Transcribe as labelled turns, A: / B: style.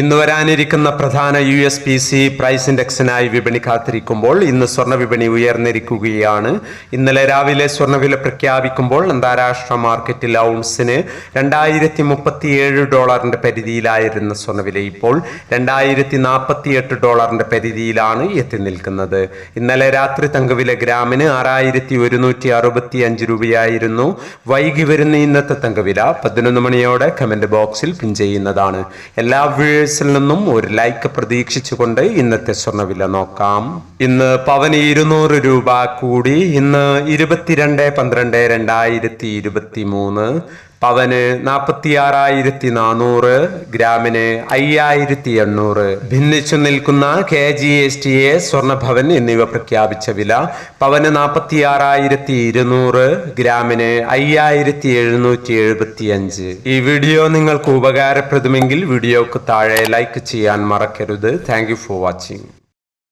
A: ഇന്ന് വരാനിരിക്കുന്ന പ്രധാന U S P C price ഇൻഡെക്സിനായി വിപണി കാത്തിരിക്കുമ്പോൾ ഇന്ന് സ്വർണ വിപണി ഉയർന്നിരിക്കുകയാണ്. ഇന്നലെ രാവിലെ സ്വർണവില പ്രഖ്യാപിക്കുമ്പോൾ അന്താരാഷ്ട്ര മാർക്കറ്റിൽ ഔൺസിന് രണ്ടായിരത്തി മുപ്പത്തിയേഴ് ഡോളറിന്റെ പരിധിയിലായിരുന്ന സ്വർണവില ഇപ്പോൾ രണ്ടായിരത്തി നാൽപ്പത്തിയെട്ട് ഡോളറിന്റെ പരിധിയിലാണ് എത്തി നിൽക്കുന്നത്. ഇന്നലെ രാത്രി തങ്കവില ഗ്രാമിന് ആറായിരത്തി ഒരുന്നൂറ്റി അറുപത്തി അഞ്ച് രൂപയായിരുന്നു. വൈകി വരുന്ന ഇന്നത്തെ തങ്കവില പതിനൊന്ന് മണിയോടെ കമന്റ് ബോക്സിൽ പിൻ ചെയ്യുന്നതാണ്. എല്ലാ വ്യൂവേഴ്സിൽ നിന്നും ഒരു ലൈക്ക് പ്രതീക്ഷിച്ചുകൊണ്ട് ഇന്നത്തെ സ്വർണവില നോക്കാം. ഇന്ന് പവന് ഇരുന്നൂറ് രൂപ കൂടി. ഇന്ന് ഇരുപത്തിരണ്ട് പന്ത്രണ്ട് രണ്ടായിരത്തി ഇരുപത്തി മൂന്ന് പവന് നാൽപ്പത്തി ആറായിരത്തി നാനൂറ് ഗ്രാമിന് അയ്യായിരത്തി എണ്ണൂറ് ഭിന്നിച്ചു നിൽക്കുന്ന K G S T A സ്വർണഭവൻ എന്നിവ പ്രഖ്യാപിച്ച വില പവന് നാൽപ്പത്തി ആറായിരത്തി ഇരുന്നൂറ് ഗ്രാമിന് അയ്യായിരത്തി എഴുന്നൂറ്റി എഴുപത്തി അഞ്ച് ഈ വീഡിയോ നിങ്ങൾക്ക് ഉപകാരപ്രദമെങ്കിൽ വീഡിയോക്ക് താഴെ ലൈക്ക് ചെയ്യാൻ മറക്കരുത്. Thank for watching